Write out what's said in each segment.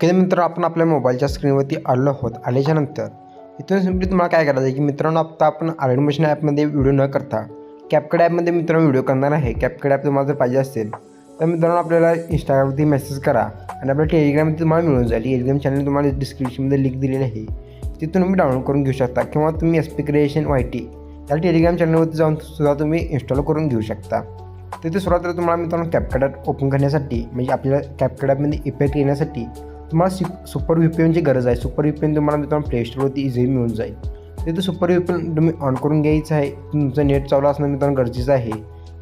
Okay मित्र आपण आपल्या मोबाईलच्या स्क्रीनवरती आलो आहोत. आल्याच्यानंतर इथून सिम्पली तुम्हाला काय करायचं आहे की मित्रांनो आता आपण आर्टिफिशियल ॲपमध्ये व्हिडिओ न करता कॅपकड ॲपमध्ये मित्रांनो व्हिडिओ करणार आहे. कॅपकड ॲप तुम्हाला जर पाहिजे असेल तर मित्रांनो आपल्याला इंस्टाग्रामवरती मेसेज करा आणि आपल्या टेलिग्राममध्ये तुम्हाला मिळून जाईल. टेलिग्राम चॅनल तुम्हाला डिस्क्रिप्शनमध्ये लिंक दिलेली आहे. तिथून तुम्ही डाउनलोड करून घेऊ शकता किंवा तुम्ही S P creation Y T या टेलिग्राम चॅनलवरती जाऊन सुद्धा तुम्ही इन्स्टॉल करून घेऊ शकता. तिथे सुरुवातीला तुम्हाला मित्रांनो कॅपकड ॲप ओपन करण्यासाठी म्हणजे आपल्याला कॅपकड ॲपमध्ये इफेक्ट येण्यासाठी तुम्हाला सि सुपर व्ही पी एनची गरज आहे. सुपर व्ही पी एन तुम्हाला मित्रांनो प्ले स्टोरवरती इझिली मिळून जाईल. तिथं सुपर व्ही पी एन तुम्ही ऑन करून घ्यायचं आहे. तुमचं नेट चालू असणं मित्रांनो गरजेचं आहे.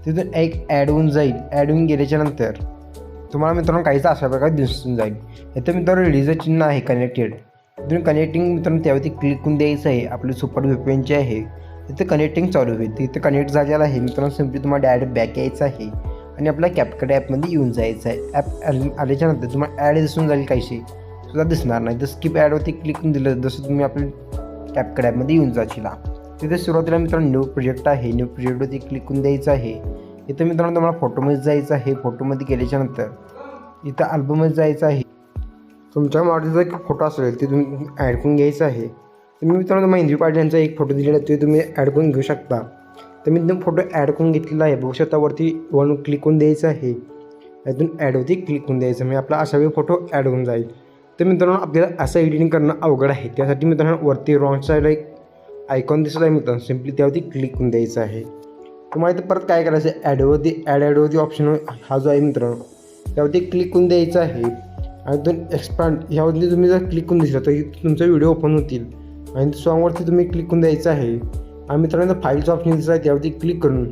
तिथून एक ॲड होऊन जाईल. ॲड होऊन गेल्याच्यानंतर तुम्हाला मित्रांनो काहीच अशा प्रकारे दिसून जाईल. इथं मित्रांनो रिलीजचं चिन्ह आहे कनेक्टेड तुम्ही कनेक्टिंग मित्रांनो त्यावरती क्लिक करून द्यायचं आहे. आपले सुपर व्ही पी एनचे आहे तिथे कनेक्टिंग चालू होईल. तिथे कनेक्ट झालेलं आहे. मित्रांनो सिम्पली तुम्हाला डायरेक्ट बॅक यायचं आहे. आणि आपल्या कॅपकट ॲपमध्ये येऊन जायचं आहे ॲप आल्याच्यानंतर तुम्हाला ॲड दिसून जाईल काहीशी. सुद्धा दिसणार नाही. तर स्किप ॲडवरती क्लिक करून दिलं जसं तुम्ही आपल्या कॅपकट ॲपमध्ये येऊन जाशील. तिथे सुरुवातीला मित्रांनो न्यू प्रोजेक्ट आहे. न्यू प्रोजेक्टवरती क्लिक करून द्यायचं आहे. इथं मित्रांनो तुम्हाला फोटोमध्ये जायचं आहे. फोटोमध्ये गेल्याच्यानंतर इथं अल्बममध्ये जायचं आहे. तुमच्या मॉडेलचा एक फोटो असेल ते तुम्ही ॲड करून घ्यायचं आहे. तुम्ही मित्रांनो तुम्हाला इंद्री पाटील यांचा एक फोटो दिलेला ते तुम्ही ॲड करून घेऊ शकता. तर मी एकदम फोटो ॲड करून घेतलेला आहे. बघू शकता वरती वन क्लिक करून द्यायचं आहे. यातून ॲडवरती क्लिक करून द्यायचं. म्हणजे आपला अशा वेळी फोटो ॲड होऊन जाईल. तर मित्रांनो आपल्याला असं एडिटिंग करणं अवघड आहे. त्यासाठी मित्रांनो वरती रॉंग साईडला एक आयकॉन दिसत आहे मित्रांनो. सिम्पली त्यावरती क्लिक करून द्यायचं आहे. तुम्हाला इथं परत काय करायचं आहे? ॲडवरती ॲड ॲडवरती ऑप्शन हा जो आहे मित्रांनो त्यावरती क्लिक करून द्यायचं आहे. आणि दोन एक्सपांड ह्यावरती तुम्ही जर क्लिक करून दिसलं तर तुमचा व्हिडिओ ओपन होतील. आणि सॉंगवरती तुम्ही क्लिक करून द्यायचं आहे. आणि मित्रांनो फाईलचं ऑप्शन दिसत आहे त्यावरती क्लिक करून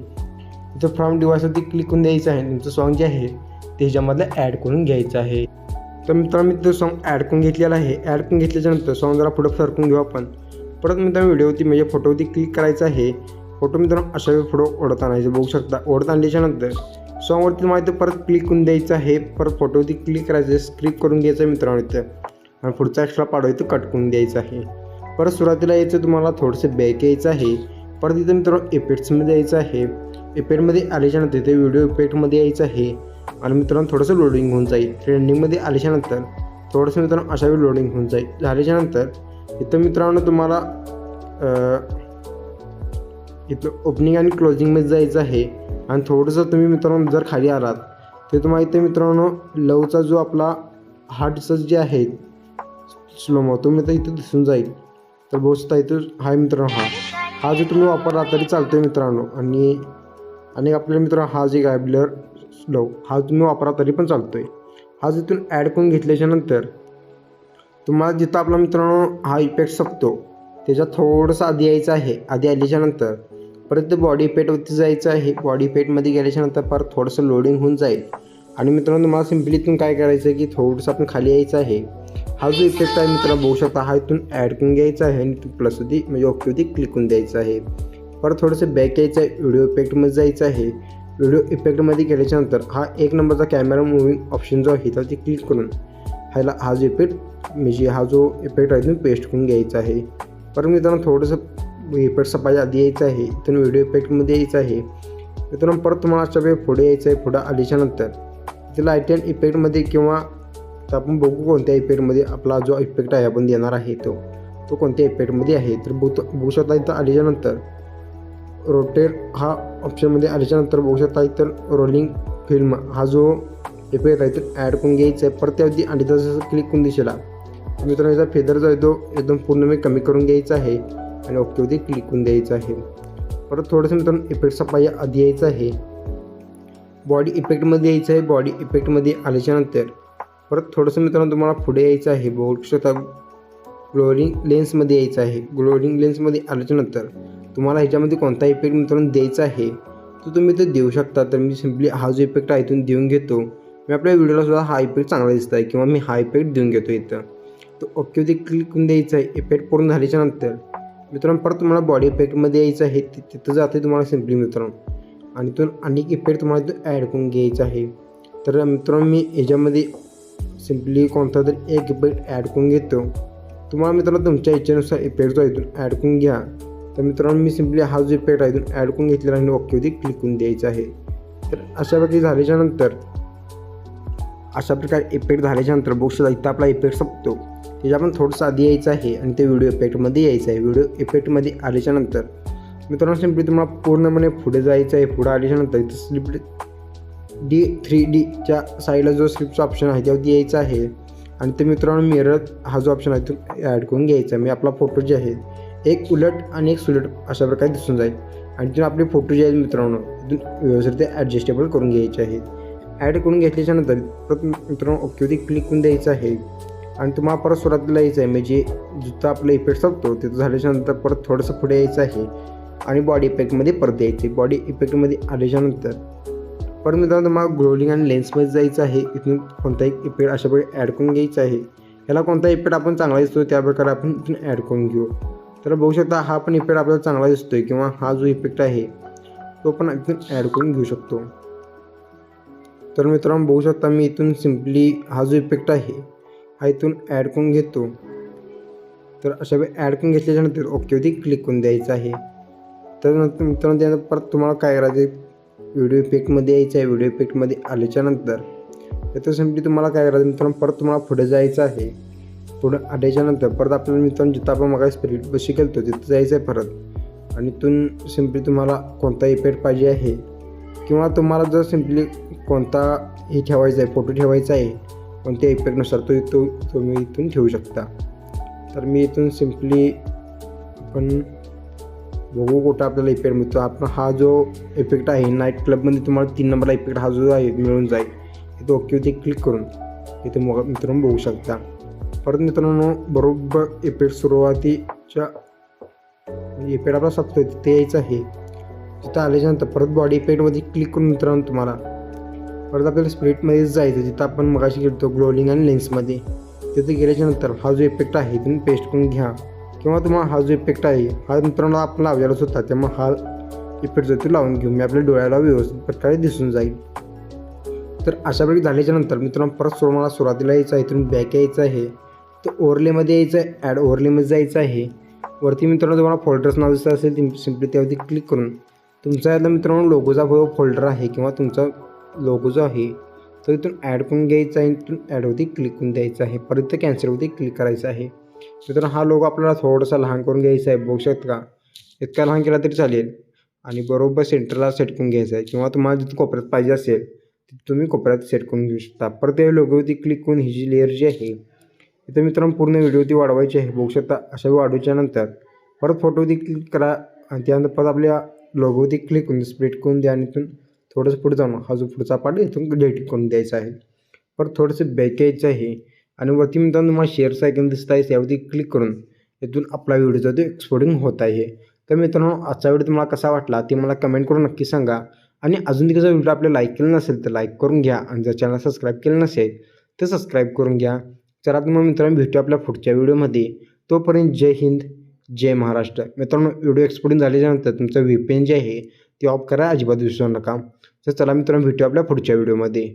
इथं फ्रॉम डिवाइसवरती क्लिक करून द्यायचं आहे. तुमचं सॉन्ग जे आहे ते ह्याच्यामधलं ॲड करून घ्यायचं आहे. तर मित्रांनो मी तो सॉन्ग ॲड करून घेतलेला आहे. ॲड करून घेतल्याच्यानंतर सॉन्ग जरा पुढं सरकून घेऊ आपण. परत मित्रांनो व्हिडिओवरती म्हणजे फोटोवरती क्लिक करायचं आहे. फोटो मित्रांनो अशा वेळी फोटो ओढत आणायचे बघू शकता. ओढत आणल्याच्यानंतर सॉन्गवरती तुम्हाला इथं परत क्लिक करून द्यायचं आहे. परत फोटोवरती क्लिक करायचं स्क्रिप करून घ्यायचं आहे मित्रांनो इथं. आणि पुढचा एक्स्ट्रा पाडो इथं कट करून द्यायचं आहे. परत सुरुवातीला यायचं तुम्हाला थोडंसं बॅक यायचं आहे. परत इथं मित्रांनो इफेक्ट्समध्ये यायचं आहे. इफेक्टमध्ये आल्याच्यानंतर इथे व्हिडिओ इफेक्टमध्ये यायचं आहे. आणि मित्रांनो थोडंसं लोडिंग होऊन जाईल. ट्रेंडिंगमध्ये आल्याच्यानंतर थोडंसं मित्रांनो अशा वेळी लोडिंग होऊन जाईल. झाल्याच्यानंतर इथं मित्रांनो तुम्हाला इथं ओपनिंग आणि क्लोजिंगमध्ये जायचं आहे. आणि थोडंसं तुम्ही मित्रांनो जर खाली आलात तर तुम्हाला इथे मित्रांनो लवचा जो आपला हार्टचं जे आहे स्लोमो तो मित्र इथं दिसून जाईल. तर बहुसता येतो हा मित्रांनो हा. हा जो तुम्ही वापरला तरी चालतो आहे मित्रांनो. आणि आणि आपल्या मित्रांनो हा जे काय ब्लर स्लो हा तुम्ही वापरा तरी पण चालतो आहे हा जिथून ॲड करून घेतल्याच्यानंतर तुम्हाला जिथं आपला मित्रांनो हा इफेक्ट संपतो त्याच्यात थोडंसं आधी यायचं आहे. आधी आल्याच्यानंतर परत ते बॉडी पेटवरती जायचं आहे. बॉडी पेटमध्ये गेल्याच्यानंतर परत थोडंसं लोडिंग होऊन जाईल. आणि मित्रांनो तुम्हाला सिम्पली इथून काय करायचं आहे की थोडंसं आपण खाली यायचं आहे. हा जो इफेक्ट आहे मित्रांनो बघू शकता हा इथून ॲड करून घ्यायचा आहे आणि प्लस होती म्हणजे ओकेवरती क्लिक करून द्यायचं आहे. परत थोडंसं बॅक यायचं आहे व्हिडिओ इफेक्टमध्ये जायचं आहे. व्हिडिओ इफेक्टमध्ये गेल्याच्यानंतर हा एक नंबरचा कॅमेरा मुव्हिंग ऑप्शन जो आहे त्यावरती क्लिक करून ह्याला हा जो इफेक्ट म्हणजे हा जो इफेक्ट आहे तुम्ही पेस्ट करून घ्यायचा आहे. परत मित्रांनो थोडंसं इफेक्ट सफाई आधी यायचं आहे इथून व्हिडिओ इफेक्टमध्ये यायचं आहे. मित्रांनो परत तुम्हाला अशा वेळी पुढे यायचं आहे पुढं आल्याच्यानंतर तिला लाइट अँड इफेक्टमध्ये किंवा तर आपण बघू कोणत्या इफेक्टमध्ये आपला जो इफेक्ट आहे आपण देणार आहे तो. तो कोणत्या इफेक्टमध्ये आहे? तर बघू बघू शकता इथं आल्याच्यानंतर रोटेट हा ऑप्शनमध्ये आल्याच्यानंतर बघू शकता इतर रोलिंग फिल्म हा जो इफेक्ट आहे तर ॲड करून घ्यायचा आहे. परत त्यावरती आणि जसं क्लिक करून दिसेला मित्रांनो याचा फेदर जो आहे तो एकदम पूर्णपणे कमी करून घ्यायचा आहे आणि ओकेवरती क्लिक करून द्यायचं आहे. परत थोडंसं मित्रांनो इफेक्टचा सफाई आधी यायचं आहे. बॉडी इफेक्टमध्ये यायचं आहे. बॉडी इफेक्टमध्ये आल्याच्यानंतर परत थोडंसं मित्रांनो तुम्हाला पुढे यायचं आहे. बहुक्षता ग्लोरिंग लेन्समध्ये यायचं आहे. ग्लोरिंग लेन्समध्ये आल्याच्यानंतर तुम्हाला ह्याच्यामध्ये कोणता इफेक्ट मित्रांनो द्यायचा आहे तो तुम्ही तो देऊ शकता. तर मी सिम्पली हा जो इफेक्ट आहे इथून देऊन घेतो. मी आपल्या व्हिडिओला सुद्धा हा इफेक्ट चांगला दिसत आहे किंवा मी हा इफेक्ट देऊन घेतो इथं. तर ओकेवरती क्लिक करून द्यायचं आहे. इफेक्ट पूर्ण झाल्याच्यानंतर मित्रांनो परत तुम्हाला बॉडी इफेक्टमध्ये यायचं आहे. तिथं जाते तुम्हाला सिम्पली मित्रांनो. आणि तो अनेक इफेक्ट तुम्हाला तो ॲड करून घ्यायचा आहे. तर मित्रांनो मी याच्यामध्ये सिम्पली कोणता तरी एक इफेक्ट ॲड करून घेतो. तुम्हाला मित्रांनो तुमच्या इच्छेनुसार इफेक्ट जो इथून ॲड करून घ्या. तर मित्रांनो मी सिम्पली हा जो इफेक्ट आहे इथून ॲड करून घेतलेला आणि ओकेवरती क्लिक करून द्यायचा आहे. तर अशा प्रकारे झाल्याच्यानंतर अशा प्रकारे इफेक्ट झाल्याच्यानंतर बघू इथं आपला इफेक्ट संपतो. त्याच्या आपण थोडंसं आधी यायचं आहे आणि ते व्हिडिओ इफेक्टमध्ये यायचं आहे. व्हिडिओ इफेक्टमध्ये आल्याच्यानंतर मित्रांनो सिम्पली तुम्हाला पूर्णपणे पुढे जायचं आहे. पुढे आल्याच्यानंतर इथं स्लिप डी थ्री डीच्या साईडला जो स्क्रिप्टचा ऑप्शन आहे त्यावरती यायचं आहे. आणि ते मित्रांनो मिरर हा जो ऑप्शन आहे तो ॲड करून घ्यायचा मी म्हणजे आपला फोटो जे आहे एक उलट आणि एक सुलट अशा प्रकारे दिसून जाईल. आणि तिथून आपले फोटो जे आहेत मित्रांनो तिथून व्यवस्थित ते ॲडजस्टेबल करून घ्यायचे आहेत ॲड करून घेतल्याच्या नंतर परत मित्रांनो ओकेवरती क्लिक करून द्यायचं आहे. आणि तुम्हाला परत सुरुवातीला यायचं आहे. म्हणजे जिथं आपलं इफेक्ट संपतो तिथं झाल्याच्यानंतर परत थोडंसं पुढे यायचं आहे. आणि बॉडी इफेक्टमध्ये परत यायचं आहे. बॉडी इफेक्टमध्ये आल्याच्यानंतर पण मित्रांनो तुम्हाला ग्रोलिंग आणि लेन्समध्ये जायचं आहे. इथून कोणताही इफेक्ट अशा प्रकारे ॲड करून घ्यायचा आहे. याला कोणता इफेक्ट आपण चांगला दिसतो त्या प्रकारे आपण इथून ॲड करून घेऊ. तर बघू शकता हा पण इफेक्ट आपल्याला चांगला दिसतोय किंवा हा जो इफेक्ट आहे तो पण इथून ॲड करून घेऊ शकतो. तर मित्रांनो बघू शकता मी इथून सिम्पली हा जो इफेक्ट आहे हा इथून ॲड करून घेतो. तर अशा वेळी ॲड करून घेतल्याच्यानंतर ओकेवरती क्लिक करून द्यायचं आहे. तर मित्रांनो त्यानंतर परत तुम्हाला काय करायचं व्हिडिओ इफेक्टमध्ये यायचं आहे व्हिडिओ इफेक्टमध्ये आल्याच्यानंतर. तर सिम्पली तुम्हाला काय करायचं मित्रांनो? परत तुम्हाला पुढे जायचं आहे. पुढं आल्याच्यानंतर परत आपल्याला मित्रांनो जिथं आपण मग स्पिरिट बशी केलतो तिथं जायचं आहे परत. आणि इथून सिम्पली तुम्हाला कोणता इफेक्ट पाहिजे आहे. किंवा तुम्हाला जर सिम्पली कोणता हे ठेवायचा आहे फोटो ठेवायचा आहे कोणत्या इफेक्टनुसार तो तो तुम्ही इथून ठेवू शकता. तर मी इथून सिम्पली आपण बघू कुठं आपल्याला इफेक्ट मिळतो. आपण हा जो इफेक्ट आहे नाईट क्लबमध्ये तुम्हाला तीन नंबरला इफेक्ट हा जो आहे मिळून जाईल. ओके ओकेवरती क्लिक करून इथे मग मित्रांनो बघू शकता. परत मित्रांनो बरोबर इफेक्ट सुरुवातीच्या इफेक्ट आपला सप्त तिथे यायचं आहे. तिथं आल्याच्यानंतर परत बॉडी इफेक्टमध्ये क्लिक करून मित्रांनो तुम्हाला परत आपल्याला स्प्लिटमध्येच जायचं जिथं आपण मगाशी गेलो ग्लोलिंग आणि लेन्समध्ये तिथे गेल्याच्यानंतर हा जो इफेक्ट आहे तुम्ही पेस्ट करून घ्या. किंवा तुम्हाला हा जो इफेक्ट आहे हा मित्रांनो आपण लावलेलाच होता त्यामुळे हा इफेक्ट जो तो लावून घेऊन मी आपल्या डोळ्याला व्यवस्थित प्रकारे दिसून जाईल. तर अशा प्रकारे झाल्याच्यानंतर मित्रांनो परत सुरू मला सुरुवातीला यायचं आहे इथून बॅक यायचं आहे. तर ओव्हरलेमध्ये यायचं आहे ॲड ओव्हरलेमध्ये जायचं आहे. वरती मित्रांनो तुम्हाला फोल्डर्स नाव दिसत असेल तुम्ही सिम्पली त्यावरती क्लिक करून. तुमचा यातला मित्रांनो लोगोचा जो फोल्डर आहे किंवा तुमचा लोगो जो आहे तो इथून ॲड करून घ्यायचा आहे इथून ॲडवरती क्लिक करून द्यायचं आहे. परत कॅन्सलवरती क्लिक करायचं आहे. मित्रांनो हा लोगो आपल्याला थोडासा लहान करून घ्यायचा आहे. बघू शकता का? इतका लहान केला तरी चालेल. आणि बरोबर सेंटरला सेट करून घ्यायचं आहे. किंवा तुम्हाला जिथं कोपऱ्यात पाहिजे असेल तुम्ही कोपऱ्यात सेट करून घेऊ शकता. परत या लोगोवरती क्लिक करून ही जी लेअर जी आहे इथं मित्रांनो पूर्ण व्हिडिओ वाढवायची आहे. बघू शकता अशा वाढवायच्या नंतर परत फोटोवरती क्लिक करा. आणि त्यानंतर परत आपल्या लोगोवरती क्लिक करून स्प्लिट करून द्या. आणि इथून थोडंसं पुढे जाऊन हा जो पुढचा पार्ट इथून डेटिंग करून द्यायचा आहे. परत थोडंसं बॅक आहे. आणि वरती मित्रांनो तुम्हाला शेअर्स आयकन दिसत आहे त्यावरती क्लिक करून इथून आपला व्हिडिओचा तो एक्सपोर्टिंग होत आहे. तर मित्रांनो आजचा व्हिडिओ तुम्हाला कसा वाटला ते मला कमेंट करून नक्की सांगा. आणि अजून तिकडे व्हिडिओ आपल्याला लाईक केलं नसेल तर लाईक करून घ्या. आणि जर चॅनल सबस्क्राईब केलं नसेल तर सबस्क्राईब करून घ्या. चला तर मग मित्रांनो भेटू आपल्या पुढच्या व्हिडिओमध्ये तोपर्यंत जय हिंद जय महाराष्ट्र. मित्रांनो व्हिडिओ एक्सपोर्टिंग झाल्याच्यानंतर तुमचं व्ही पी एन जे आहे ते ऑफ करा अजिबात विसरू नका. तर चला मित्रांनो भेटू आपल्या पुढच्या व्हिडिओमध्ये